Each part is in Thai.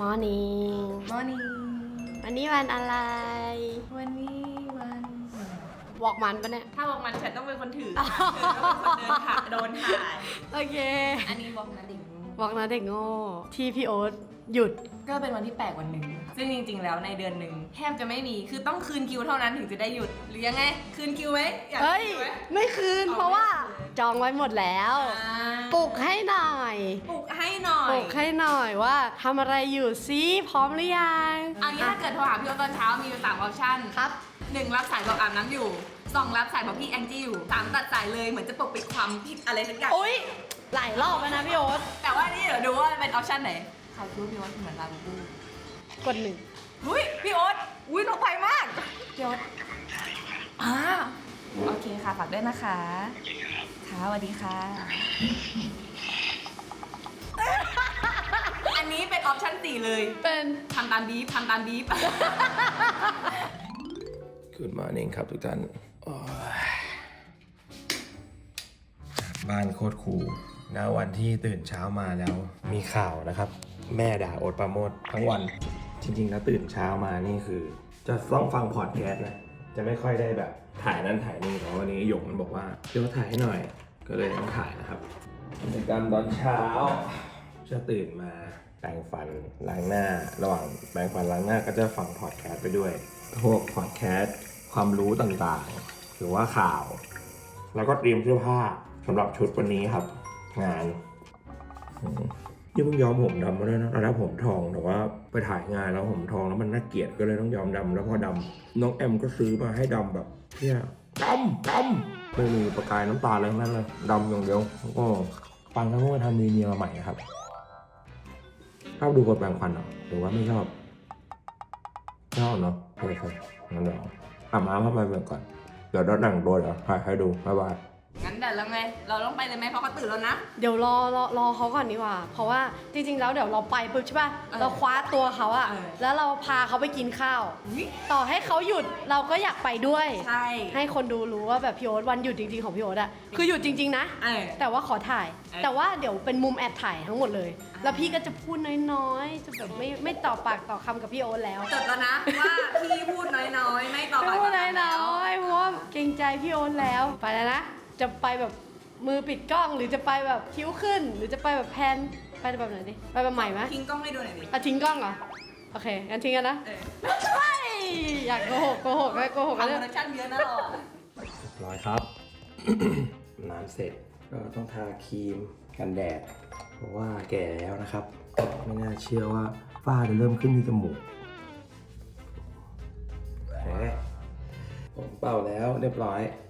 Morning มอร์นิ่งวันนี้วันอะไร วันนี้วันบอกมันปะเนี่ย ถ้าบอกมันฉันต้องเป็นคนถือค่ะเธอต้องเป็นคนเดินถ่ายโดนถ่าย โอเค อันนี้บอกนะดิ่งบอกนะเด็กโง่ที่พี่โอ๊ตหยุด ก็เป็นวันที่แปลกวันหนึ่ง ซึ่งจริง ๆ แล้วในเดือนหนึ่งแทบจะไม่มี คือต้องคืนคิวเท่านั้นถึงจะได้หยุด หรือยังไง คืนคิวไหมอยากเฮ้ย คืนไหมไม่คืนเอาเพราะว่าไม่คืนจองไว้หมดแล้ว อ่า ปลุกให้หน่อยปลุกให้หน่อปยลุกให้หน่อยว่าทำอะไรอยู่ซิพร้อมหรือยังอันนี้ถ้าเกิดโทรหาพี่โอตตอนเช้ามีอยู่สามออปชั่นครับ หนึ่งรับสายบอกอาบน้ำอยู่สองรับสายบอกพี่แองจี้อยู่สามตัดสายเลยเหมือนจะปกปิดความผิดอะไรสักอย่าง อุ้ยหลายรอบแล้วนะพี่โอ๊ตแต่ว่านี่เดี๋ยวดูว่าเป็นออปชั่นไหนเขาคิดว่าพี่โอ๊ตเหมือนลาบูบูกดหนึ่งอุ้ยพี่โอ๊ตอุ้ยน้องไปมากพี่โอ๊ตอ่าโอเคค่ะฝากด้วยนะคะค่ะสวัสดีค่ะ อันนี้เป็นออปชั่นสี่เลย เป็นทำตามบีฟทำตามบีฟ Good morning ครับทุกท่านโอ้ยบ้านโคตรคูลนะวันที่ตื่นเช้ามาแล้ว มีข่าวนะครับ แม่ด่าโอดประโมททั้งวัน จริงๆแล้วตื่นเช้ามานี่คือ จะต้องฟังพอดแคสต์นะ จะไม่ค่อยได้แบบถ่ายนั่นถ่ายนี่แต่วันนี้หยกมันบอกว่าเดี๋ยวถ่ายให้หน่อย ก็เลยต้องถ่ายนะครับกิจกรรมตอนเช้าจะตื่นมาแปรงฟันล้างหน้า ระหว่างแปรงฟันล้างหน้าก็จะฟังพอดแคสต์ไปด้วย พวกพอดแคสต์ความรู้ต่างๆ หรือว่าข่าว แล้วก็เตรียมเสื้อผ้าสำหรับชุดวันนี้ครับ งานอืม นี่เพิ่งย้อมผมดำมาด้วยนะตอนแรกผมทองแต่ว่าไปถ่ายงานแล้วผมทองแล้วมันน่าเกลียดก็เลยต้องยอมดำแล้วพอดำน้องแอมก็ซื้อมาให้ดำแบบเนี่ยดำดำไม่มีประกายน้ำตาอะไรทั้งนั้นเลยดำอย่างเดียวแล้วก็ฟังทั้งว่าทำมีเนียมาใหม่นะครับชอบดูคนแปรงฟันเหรอหรือว่าไม่ชอบชอบเนาะโอเคงั้นเดี๋ยวอาบน้ำเข้าไปก่อนเดี๋ยวรถหนังโดนเดี๋ยวถ่ายให้ดูบ๊ายบาย เดี๋ยวเราไง เราต้องไปเลยไหมเพราะเขาตื่นแล้วนะ เดี๋ยวรอรอรอเขาก่อนดีกว่า เพราะว่าจริง ๆ แล้วเดี๋ยวเราไปปุ๊บใช่ป่ะ เออเราคว้าตัวเขาอะเออ แล้วเราพาเขาไปกินข้าว อุ๊ยต่อให้เขาหยุดเราก็อยากไปด้วย ใช่ ให้คนดูรู้ว่าแบบพี่โอ๊ตวันหยุดจริง ๆ ของพี่โอ๊ตอะคือหยุดจริง ๆ นะ เออ แต่ว่าขอถ่าย เออแต่ว่าเดี๋ยวเป็นมุมแอบถ่ายทั้งหมดเลย อ่า แล้วพี่ก็จะพูดน้อยๆ จะแบบไม่ไม่ต่อปากต่อคำกับพี่โอ๊ตแล้วจดแล้วนะว่าพี่พูดน้อยๆ ไม่ต่อไม่ปากพูดต่อคำน้อยๆเพราะว่าเกรงใจพี่โอ๊ตแล้ว ไปแล้วนะ จะไปแบบมือปิดกล้อง หรือจะไปแบบคิ้วขึ้น หรือจะไปแบบแพนไปแบบไหนดิไปแบบใหม่ไหมทิ้งกล้องให้ดูหน่อยดิ อะทิ้งกล้องเหรอโอเคงั้นทิ้งกันนะเออ ไม่อยากโกหกโกหกไม่โกหกกันทำเลโปรยดักชั่นเยอะนะเราอะเรียบร้อยครับ น้ำเสร็จก็ต้องทาครีมกันแดด เพราะว่าแก่แล้วนะครับ ไม่น่าเชื่อว่าฝ้าจะเริ่มขึ้นที่จมูกแหมผมเป่าแล้วเรียบร้อยโอ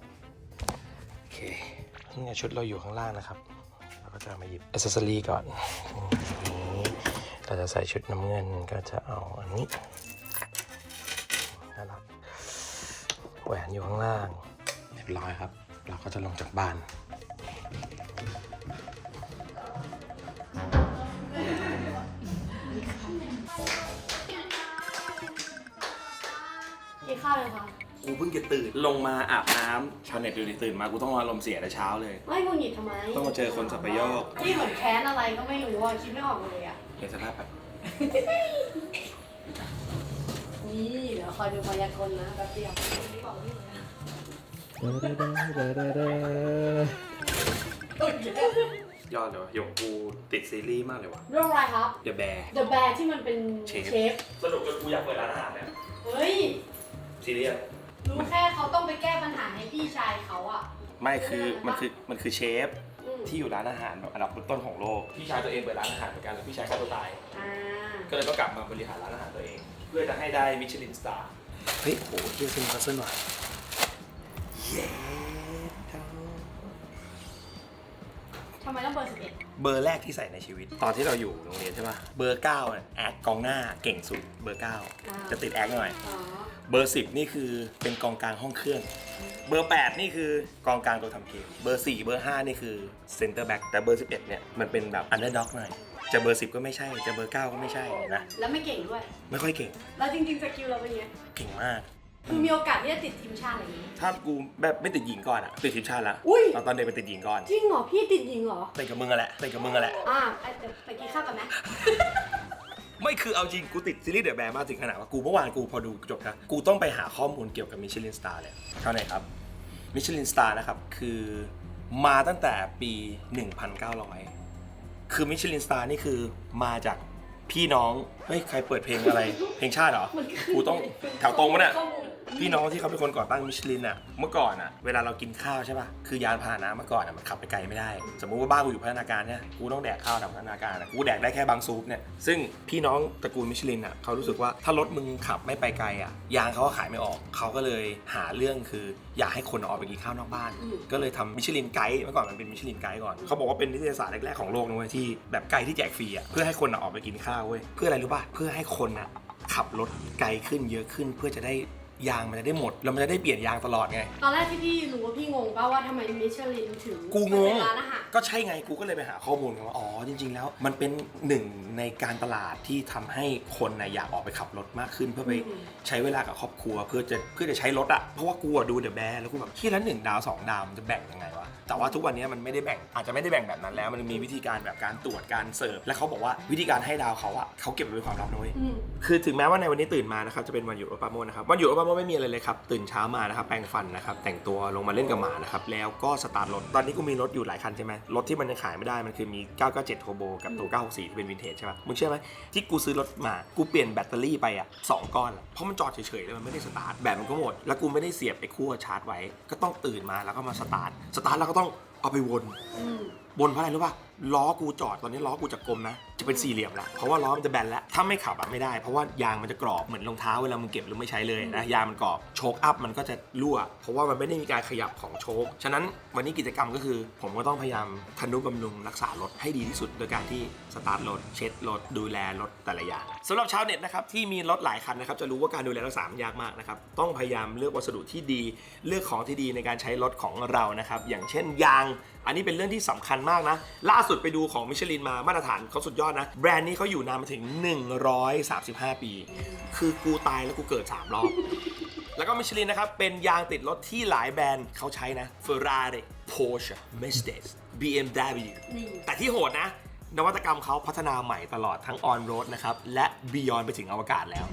เค นี่ไงชุดเราอยู่ข้างล่างนะครับ เราก็จะมาหยิบอ c เซสซอรีก่อนนนี้เราจะใส่ชุดน้ำเงินก็จะเอาอันนี้น่ารักแหวนอยู่ข้างล่างเรียบร้อยครับ เราก็จะลงจากบ้านกินข้าวเลยค่ะ กูเพิ่งจะตื่นลงมาอาบน้ำชาวเน็ตดูดิตื่นมากูต้องอารมณ์เสียแต่เช้าเลย ไม่กูหงิดทำไมต้องมาเจอคนสับปะยอกพี่เหมือนแค้นอะไรก็ไม่รู้อะคิดไม่ออกเลยอะ เห็นสภาพแบบนี่เดี๋ยวคอยดูพยากรณ์นะแป๊บเดียวยอดเลยวะหยกกูติดซีรีส์มากเลยว่ะเรื่องอะไรครับ เดอะแบร์ The Bear ที่มันเป็นเชฟ เชฟ สรุปจนกูอยากเปิดร้านอาหารเลยเฮ้ยซีรีส์ รู้แค่เขาต้องไปแก้ปัญหาให้พี่ชายเขาอะ ไม่คือมันคือมันคือเชฟอืมที่อยู่ร้านอาหารแบบอันดับต้นๆของโลก พี่ชายตัวเองเปิดร้านอาหารเหมือนกันแล้วพี่ชายฆ่าตัวตาย อ่าก็เลยต้องกลับมาบริหารร้านอาหารตัวเอง เพื่อจะให้ได้มิชลินสตาร์ เฮ้ยโหเฮียซิงพัซเซิลว่ะ เย้ เอ็ดเบอร์แรกที่ใส่ในชีวิต ตอนที่เราอยู่โรงเรียนใช่ป่ะเบอร์9เนี่ยแอคกองหน้าเก่งสุดเบอร์9จะติดแอคหน่อยอ๋อเบอร์10นี่คือเป็นกองกลางห้องเครื่อง เบอร์ 8 นี่คือกองกลางตัวทำเกม เบอร์ 4 เบอร์ 5 นี่คือเซนเตอร์แบ็กแต่เบอร์ 11เนี่ยมันเป็นแบบอันเดอร์ด็อกหน่อยจะเบอร์ 10 ก็ไม่ใช่ จะเบอร์ 9 ก็ไม่ใช่นะ แล้วไม่เก่งด้วย ไม่ค่อยเก่ง แล้วจริงๆสกิลเราเป็นไง เก่งมาก คือมีโอกาสที่จะติดทีมชาติอะไรอย่างงี้ ถ้ากูแบบไม่ติดหญิงก่อนอะติดทีมชาติละอุ้ย ตอนตอนเด็กไปติดหญิงก่อนจริงเหรอ พี่ติดหญิงเหรอ ติดกับมึงอะแหละติดกับมึงอะแหละ อ่าเดี๋ยวไปกินข้าวกันไหม ไม่คือเอาจริงกูติดซีรีส์เดอะแบร์มากถึงขนาดว่ากูเมื่อวานกูพอดูจบนะกูต้องไปหาข้อมูลเกี่ยวกับมิชลินสตาร์เลยเท่าไหร่ครับมิชลินสตาร์นะครับ คือมาตั้งแต่ปี 1900 คือมิชลินสตาร์นี่คือมาจากพี่น้อง เฮ้ย ใครเปิดเพลงอะไร เพลงชาติเหรอกูต้องแถวตรงมั้ยเนี่ย พี่น้องที่เขาเป็นคนก่อตั้งมิชลินอะเมื่อก่อนอะเวลาเรากินข้าวใช่ป่ะคือยานพาหนะเมื่อก่อนอะมันขับไปไกลไม่ได้ สมมุติว่าบ้านกูอยู่พัฒนาการเนี่ยกูต้องแดกข้าวทำพัฒนาการอะกูแดกได้แค่บางซูปเนี่ยซึ่งพี่น้องตระกูลมิชลินอะเขารู้สึกว่าถ้ารถมึงขับไม่ไปไกลอะยางเขาก็ขายไม่ออกเขาก็เลยหาเรื่องคืออยากให้คนออกไปกินข้าวนอกบ้านอืมก็เลยทำมิชลินไกด์เมื่อก่อนมันเป็นมิชลินไกด์ก่อนเขาบอกว่าเป็นนิตยสารแรกๆของโลกนะเว้ยที่แบบไกด์ที่แจกฟรีอะเพื่อให้คนอะออกไปกินข้าวเว้ยเพื่ออะไรรู้ป่ะเพื่อให้คนอะขับรถไกลขึ้นเยอะขึ้นเพื่อจะได้ ยางมันจะได้หมด แล้วมันจะได้เปลี่ยนยางตลอดไง ตอนแรกที่พี่รู้ว่าพี่งงป่าว่าทำไมมิชลินถึงกูงง เป็นร้านอาหารก็ใช่ไงกูก็เลยไปหาข้อมูลกันว่าอ๋อจริง ๆ แล้ว มันเป็นหนึ่งในการตลาดที่ทำให้คนนะอยากออกไปขับรถมากขึ้นเพื่อไปอืมใช้เวลากับครอบครัว เพื่อจะเพื่อจะใช้รถอะเพราะว่ากูอะดูเดอะแบร์แล้วกูแบบที่ละหนึ่งดาวสองดาวมันจะแบ่งยังไงวะแต่ว่าทุกวันนี้มันไม่ได้แบ่งอาจจะไม่ได้แบ่งแบบนั้นแล้ว มันมีวิธีการแบบการตรวจการเสิร์ฟและเขาบอกว่าวิธีการให้ดาวเขาอะเขาเก็บไว้เป็นความลับนะเว้ยอืมคือถึงแม้ว่าในวันนี้ตื่นมานะครับจะเป็นวันหยุดโอปาโมนะครับวันหยุดโอปาโมไม่มีอะไรเลยครับ ตื่นเช้ามานะครับ แปรงฟันนะครับ แต่งตัวลงมาเล่นกับหมานะครับ แล้วก็สตาร์ทรถ ตอนนี้กูมีรถอยู่หลายคันใช่ไหมรถที่มันยังขายไม่ได้ มันคือมี 997 Turbo กับตัว 964 ที่เป็นวินเทจใช่ปะมึงเชื่อไหมที่กูซื้อรถมา กูเปลี่ยนแบตเตอรี่ไปอะสองก้อนอะเพราะมันจอดเฉยๆเลยมันไม่ได้สตาร์ท แบตมันก็หมด แล้วกูไม่ได้เสียบไอ้คู่ชาร์จไว้ ก็ต้องตื่นมาแล้วก็มาสตาร์ท สตาร์ทแล้วก็ต้องเอาไปวนอืมบนเพราะอะไรรู้ป่ะ ล้อกูจอดตอนนี้ล้อกูจะกลมนะ จะเป็นสี่เหลี่ยมละเพราะว่าล้อมันจะแบนแล้วถ้าไม่ขับอะไม่ได้เพราะว่ายางมันจะกรอบเหมือนรองเท้าเวลามึงเก็บหรือไม่ใช้เลยนะยางมันกรอบโชคอัพมันก็จะรั่ว เพราะว่ามันไม่ได้มีการขยับของโชคฉะนั้นวันนี้กิจกรรมก็คือ ผมก็ต้องพยายามทนุบำรุงรักษารถให้ดีที่สุด โดยการที่สตาร์ทรถเช็ดรถดูแลรถแต่ละอย่างสำหรับชาวเน็ตนะครับที่มีรถหลายคันนะครับจะรู้ว่าการดูแลรักษามันยากมากนะครับต้องพยายามเลือกวัสดุที่ดีเลือกของที่ดีในการใช้รถของเรานะครับอย่างเช่นยาง อันนี้เป็นเรื่องที่สำคัญมากนะล่าสุดไปดูของมิชลินมามาตรฐานเขาสุดยอดนะ แบรนด์นี้เขาอยู่นานมาถึง 135 ปี คือกูตายแล้วกูเกิด 3 รอบ แล้วก็มิชลินนะครับ เป็นยางติดรถที่หลายแบรนด์เขาใช้นะ Ferrari Porsche Mercedes BMW นี่แต่ที่โหดนะ นวัตกรรมเขาพัฒนาใหม่ตลอดทั้ง on road นะครับ และ beyond ไปถึงอวกาศแล้ว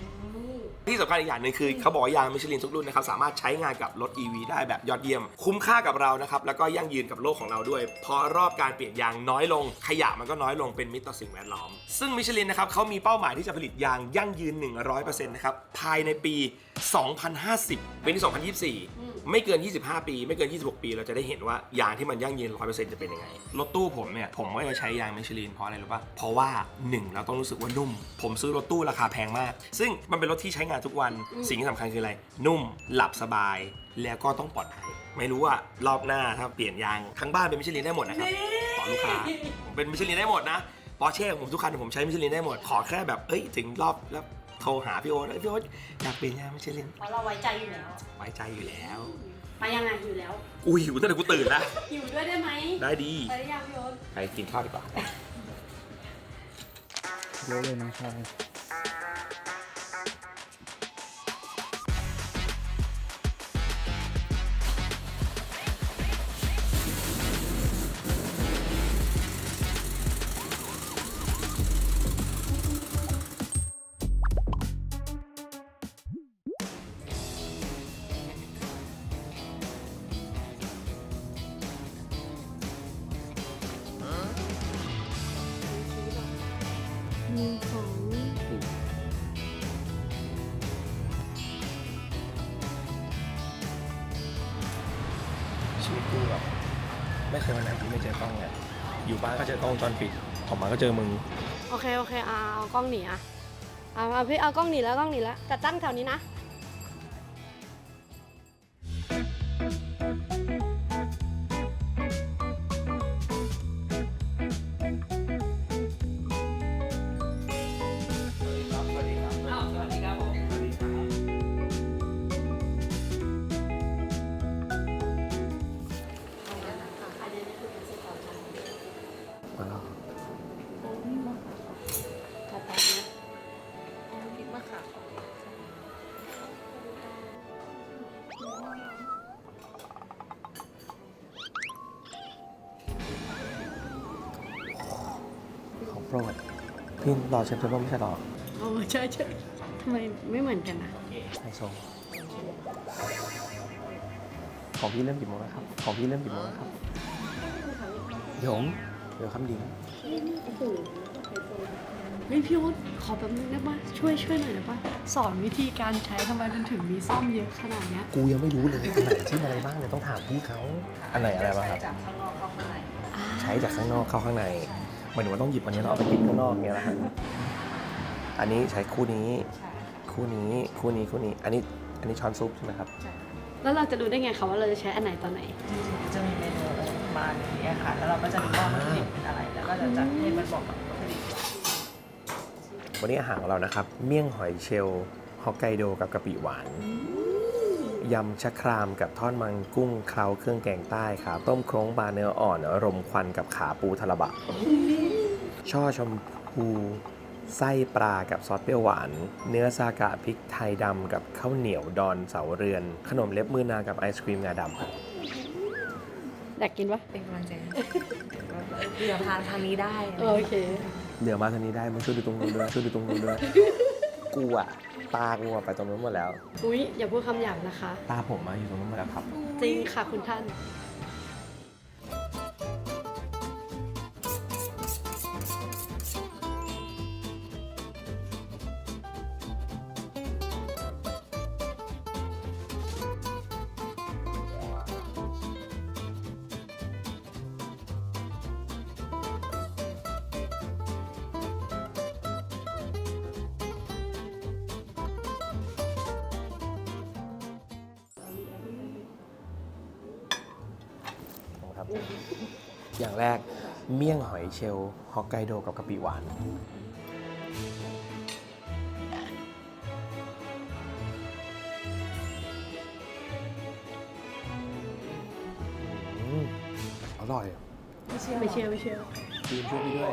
ที่สำคัญอีกอย่างหนึ่งคือเขาบอกว่ายางมิชลินทุกรุ่นนะครับสามารถใช้งานกับรถ EV ได้แบบยอดเยี่ยม คุ้มค่ากับเรานะครับแล้วก็ยั่งยืนกับโลกของเราด้วย เพราะรอบการเปลี่ยนยางน้อยลง ขยะมันก็น้อยลงเป็นมิตรต่อสิ่งแวดล้อม ซึ่งมิชลินนะครับเขามีเป้าหมายที่จะผลิตยางยั่งยืน 100%นะครับภายในปี 2050 เป็นที่ 2024 ไม่เกิน 25 ปี ไม่เกิน 26 ปี เราจะได้เห็นว่ายางที่มันยั่งยืน 100%จะเป็นยังไง รถตู้ผมเนี่ย ผมก็จะใช้ยางมิชลินเพราะอะไรรู้ป่ะ เพราะว่า 1 เราต้องรู้สึกว่านุ่ม ผมซื้อรถตู้ราคาแพงมาก ซึ่งมันเป็นรถที่ใช้งานทุกวัน สิ่งที่สำคัญคืออะไร นุ่มหลับสบาย แล้วก็ต้องปลอดภัย ไม่รู้ว่ารอบหน้าถ้าเปลี่ยนยางทั้งบ้านเป็นมิชลินได้หมดนะครับขอลูกค้าผมเป็นมิชลินได้หมดนะปอร์เช่ผมทุกคันผมใช้มิชลินได้หมด ขอแค่แบบเอ้ยถึงรอบแล้วโทรหาพี่โอ๊ตเอ้ยพี่โอ๊ตอยากเปลี่ยนยางมิชลินเพราะเราไว้ใจอยู่แล้ว ไว้ใจอยู่แล้วไปยังไงอยู่แล้วกูหิวตั้งแต่กูตื่นแล้วอยู่ด้วยได้ไหมได้ดีไปหรือยังพี่โอ๊ตไปกินข้าวดีกว่า เยอะเลยน้องชาย ไม่เคยวันไหนที่ไม่เจอกล้องเลยอยู่บ้านก็เจอกล้องวงจอนปิดออกมาก็เจอมึงโอเคโอเคเอาเอากล้องหนีอะเอาเอาพี่เอากล้องหนีแล้วกล้องหนีแล้วแต่ตั้งแถวนี้นะ ของโปรดพี่รอเชฟเทเบิลไม่ใช่หรออ๋อใช่ใช่ทำไมไม่เหมือนกันนะไฮโซของพี่เริ่มกี่โมงแล้วครับ ของพี่เริ่มกี่โมงแล้วครับหยง เดี๋ยวคำดิ้งเฮ้ยพี่โอ๊ตขอแป๊บนึงได้ปะช่วยช่วยหน่อยได้ปะสอนวิธีการใช้ทำไมมันถึงมีซ่อมเยอะขนาดเนี้ยกูยังไม่รู้เลยอันไหนที่อะไรบ้างเนี่ยต้องถามพี่เขาอันไหนอะไรบ้างครับจากข้างนอกเข้าข้างในใช้จากข้างนอกเข้าข้างในหมายถึงว่าต้องหยิบอันนี้แล้วเอาไปติดข้างนอกเนี่ยนะฮะอันนี้ใช้คู่นี้ใช่ค่ะคู่นี้คู่นี้คู่นี้ อันนี้อันนี้ช้อนซุปใช่ไหมครับใช่แล้วเราจะรู้ได้ไงคะว่าเราจะใช้อันไหนตอนไหน จะมีเมนู มาอย่างเงี้ค่ะ แล้วเราก็จะดูว่าวัตถุดิบเป็นอะไร แล้วก็จะจัดให้มันบอกกับวัตถุดิบวันนี้อาหารของเรานะครับ เมี่ยงหอยเชลล์ฮอกไกโดกับกะปิหวาน ยำชะครามกับทอดมันกุ้งเคล้าเครื่องแกงใต้ครับ ต้มโครงปลาเนื้ออ่อน รมควันกับขาปูทะลบะ ช่อชมพูไส้ปลากับซอสเปรี้ยวหวาน เนื้อซากะพริกไทยดำกับข้าวเหนียวดอนเสาเรือน ขนมเล็บมือนากับไอศครีมงาดำครับ อยากกินปะเป็นกำลังใจให้เรือพานทางนี้ได้อะไรโอเคเหลือมาทางนี้ได้มาช่วยดูตรงนู้นด้วยช่วยดูตรงนู้นด้วยกูอะตากูอะไปตรงนู้นหมดแล้ว อุ๊ย อย่าพูดคำหยาบนะคะ ตาผมมาอยู่ตรงนู้นหมดแล้วครับ จริงค่ะคุณท่าน อย่างแรกเมี่ยงหอยเชลล์ฮอกไกโดกับกะปิหวานอืมอร่อยไม่เชื่อไม่เชื่อ ทีมช่วยพี่ด้วย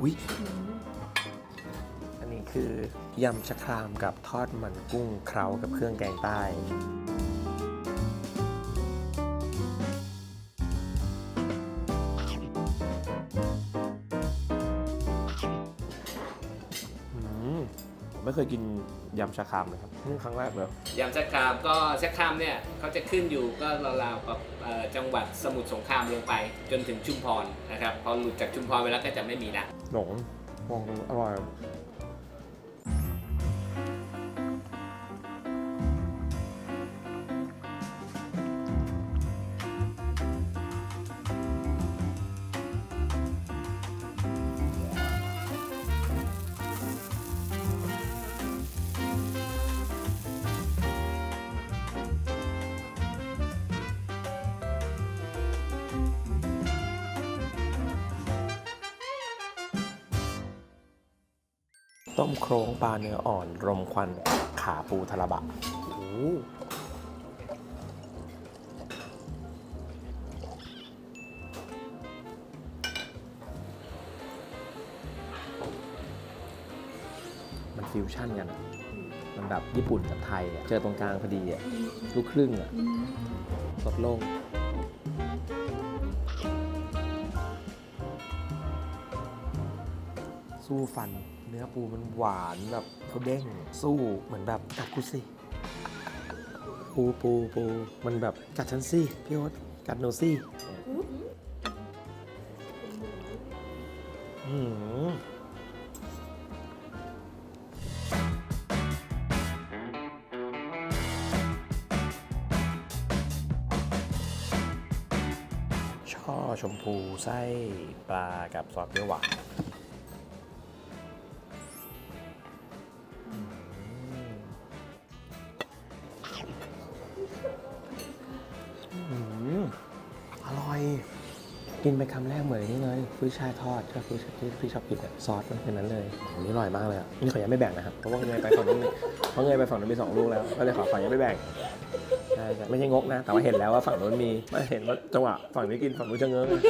อุ๊ยอันนี้คือยำชะครามกับทอดมันกุ้งเคล้ากับเครื่องแกงใต้อืมผมไม่เคยกินยำชะครามเลยครับนี่ครั้งแรกเลยยำชะครามก็ชะครามเนี่ยเขาจะขึ้นอยู่ก็ราวๆกับเอ่อจังหวัดสมุทรสงครามลงไป จนถึงชุมพรนะครับพอหลุดจากชุมพรไปแล้วก็จะไม่มีละ หนงมองอร่อย ต้มโครงปลาเนื้ออ่อน รมควันขาปูทะลบะโอ้โหมันฟิวชั่นกันอะมันแบบญี่ปุ่นกับไทยอะเจอตรงกลางพอดีอะลูกครึ่งอะสดโล่ง สู้ฟัน เนื้อปูมันหวานแบบเขาเด้งสู้เหมือนแบบกัดกูสิปูปูปูมันแบบกัดฉันสิพี่โอ๊ตกัดหนูสิอืมช่อชมพูไส้ปลากับซอสเปรี้ยวหวาน กินไปคำแรกเหมือนนี่เลยกุ้ยช่ายทอดก็คือที่พี่ชอบกินอะซอสมันเป็นนั้นเลยอันนี้อร่อยมากเลยอะนี่ขอยังไม่แบ่งนะครับเพราะว่าเงยไปฝั่งนู้นเลยเพราะเงยไปฝั่งนู้นมีสองลูกแล้วก็เลยขอฝั่งยังไม่แบ่งใช่ใช่ไม่ใช่งกนะ แต่ว่าเห็นแล้วว่าฝั่งนู้นมีไม่เห็นว่าจังหวะฝั่งนี้กินฝั่งนู้นจะเงยอุ้ย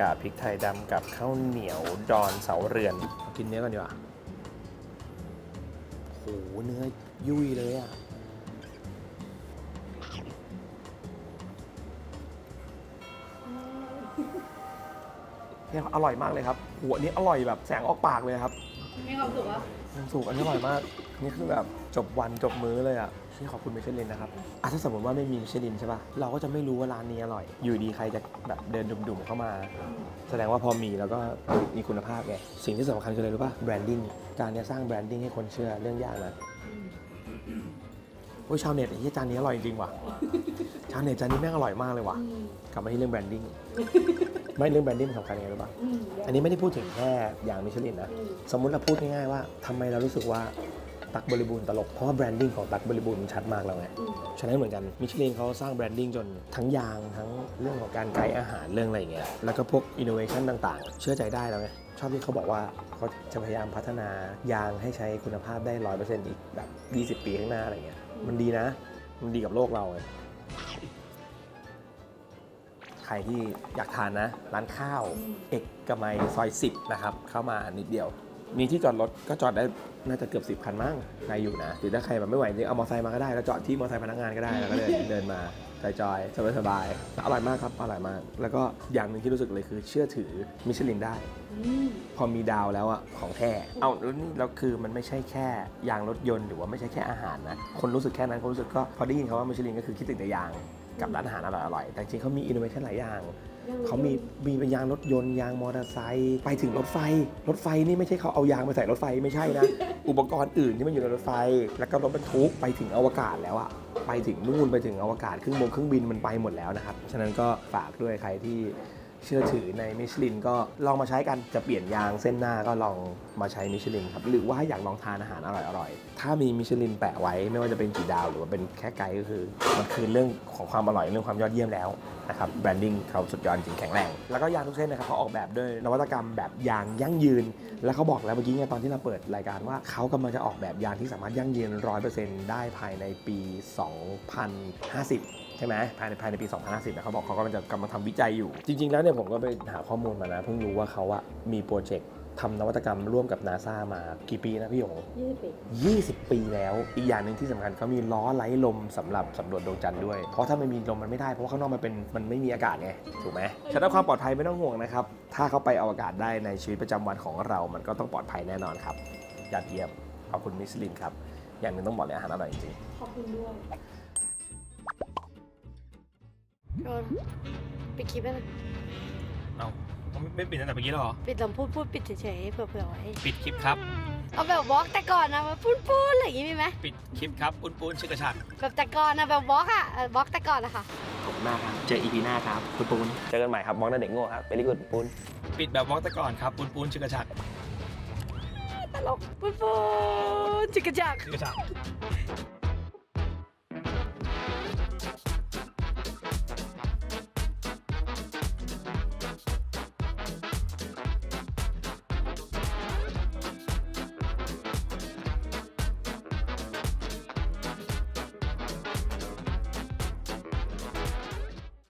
ซากาพริกไทยดำกับข้าวเหนียวดอนเสาเรือนเอากินเนื้อก่อนดีกว่าโอ้โหเนื้อยุ่ยเลยอะเนี่ยอร่อยมากเลยครับหัวนี้อร่อยแบบแสงออกปากเลยครับ มีความสุขวะน้ำซุปอันนี้อร่อยมาก นี่คือแบบจบวันจบมื้อเลยอะ ที่ขอบคุณมิชลินนะครับอะถ้าสมมติว่าไม่มีมิชลินใช่ป่ะ เราก็จะไม่รู้ว่าร้านนี้อร่อย อยู่ดีใครจะแบบเดินดุ่มๆเข้ามา แสดงว่าพอมีแล้วก็มีคุณภาพไง สิ่งที่สำคัญคืออะไรรู้ป่ะ แบรนดิ้ง การจะสร้างแบรนดิ้งให้คนเชื่อเรื่องยากนะโอ้ยชาวเน็ตไอ้ที่จานนี้อร่อยจริงว่ะ ชาวเน็ตจานนี้แม่งอร่อยมากเลยว่ะ กลับมาที่เรื่องแบรนดิ้ง ไม่เรื่องแบรนดิ้งสำคัญยังไงรู้ป่ะ อันนี้ไม่ได้พูดถึงแค่อย่างมิชลินนะ สมมุติเราพูดง่ายๆว่าทำไมเรารู้สึกว่า ตักบริบูรณ์ตลก เพราะว่าแบรนดิ้งของตักบริบูรณ์มันชัดมากแล้วไง ฉะนั้นเหมือนกันมิชลินเขาสร้างแบรนดิ้งจนทั้งยางทั้งเรื่องของการไกด์อาหารเรื่องอะไรอย่างเงี้ย แล้วก็พวกอินโนเวชันต่าง ๆ เชื่อใจได้แล้วไง ชอบที่เขาบอกว่าเขาจะพยายามพัฒนายางให้ใช้คุณภาพได้ร้อยเปอร์เซ็นต์อีกแบบ 20 ปีข้างหน้าอะไรเงี้ย มันดีนะ มันดีกับโลกเราไงใครที่อยากทานนะ ร้านข้าว เอกมัยซอย 10 นะครับ เข้ามานิดเดียว มีที่จอดรถก็จอดได้น่าจะเกือบ10คันมั้งใครอยู่นะหรือถ้าใครแบบไม่ไหวจริงเอามอเตอร์ไซค์มาก็ได้แล้วจอดที่มอเตอร์ไซค์พนักงานก็ได้แล้วก็เดิน เดินมาจอยๆสบายๆอร่อยมากครับอร่อยมาก แล้วก็อย่างหนึ่งที่รู้สึกเลยคือเชื่อถือมิชลินได้ พอมีดาวแล้วอะของแท้เอาแล้วนี่แล้วคือมันไม่ใช่แค่ยางรถยนต์หรือว่าไม่ใช่แค่อาหารนะคนรู้สึกแค่นั้นคนรู้สึกก็พอได้ยินคำว่ามิชลินก็คือคิดถึงแต่ยางกับร้านอาหารอร่อยๆแต่จริงๆเขามีอินโนเวชันหลายอย่าง เขามีมีเป็นยางรถยนต์ยางมอเตอร์ไซค์ไปถึงรถไฟ รถไฟนี่ไม่ใช่เขาเอายางมาใส่รถไฟไม่ใช่นะ อุปกรณ์อื่นที่มันอยู่ในรถไฟ แล้วก็รถบรรทุกไปถึงอวกาศแล้วอะไปถึงนู่นไปถึงอวกาศเครื่องบงเครื่องบินมันไปหมดแล้วนะครับฉะนั้นก็ฝากด้วยใครที่ เชื่อถือในมิชลินก็ลองมาใช้กันจะเปลี่ยนยางเส้นหน้าก็ลองมาใช้มิชลินครับหรือว่าอยากลองทานอาหารอร่อยๆ ถ้ามีมิชลินแปะไว้ไม่ว่าจะเป็นกี่ดาว หรือว่าเป็นแค่ไกด์ก็คือ มันคือเรื่องของความอร่อยเรื่องความยอดเยี่ยมแล้วนะครับแบรนดิ้งเขาสุดยอดจริงแข็งแรงแล้วก็ยางทุกเส้นนะครับเขาออกแบบด้วยนวัตกรรมแบบยางยั่งยืน แล้วเขาบอกแล้วเมื่อกี้ไงตอนที่เราเปิดรายการว่าเขากำลังจะออกแบบยางที่สามารถยั่งยืน100%ได้ภายในปี 2050 ใช่ไหมภายในภายในปี 2050นะเขาบอกเขากำลังจะกำลังทำวิจัยอยู่ จริง ๆ แล้วเนี่ยผมก็ไปหาข้อมูลมานะเพิ่งรู้ว่าเขาอะมีโปรเจกต์ทำนวัตกรรมร่วมกับนาซามากี่ปีนะพี่หยง20 ปีแล้ว อีกอย่างหนึ่งที่สำคัญเขามีล้อไร้ลมสำหรับสำรวจดวงจันทร์ด้วย เพราะถ้ามันมีลมมันไม่ได้ เพราะว่าข้างนอกมันเป็นมันไม่มีอากาศไง ถูกไหมฉะนั้นความปลอดภัยไม่ต้องห่วงนะครับ ถ้าเขาไปอวกาศได้ในชีวิตประจำวันของเรา มันก็ต้องปลอดภัยแน่นอนครับยอดเยี่ยม ขอบคุณมิสลินครับ อย่างหนึ่งต้องบอกเลยอาหารอร่อยจริงขอบคุณด้วย โดนปิดคลิปได้ไหมๆเอาไม่ปิดตั้งแต่เมื่อกี้หรอ ปิดลำพูดพูดปิดเฉยๆเผื่อๆไว้ปิดคลิปครับ เอาแบบวอล์กแต่ก่อนนะมาพูดพูดอะไรอย่างงี้มีไหมปิดคลิปครับปุ้นปุ้นชื่อกระชัก แบบแต่ก่อนนะแบบวอล์กอะวอล์กแต่ก่อนอะค่ะขอบคุณมากครับ เจออีพีหน้าครับปุ้นปุ้นเจอกันใหม่ครับมองหน้าเด็กโง่ครับไปรีกุดปุ้นปิดแบบวอล์กแต่ก่อนครับปุ้นปุ้นชื่อกระชักตลกพูดพูดจิกกะจักชื่อกระชัก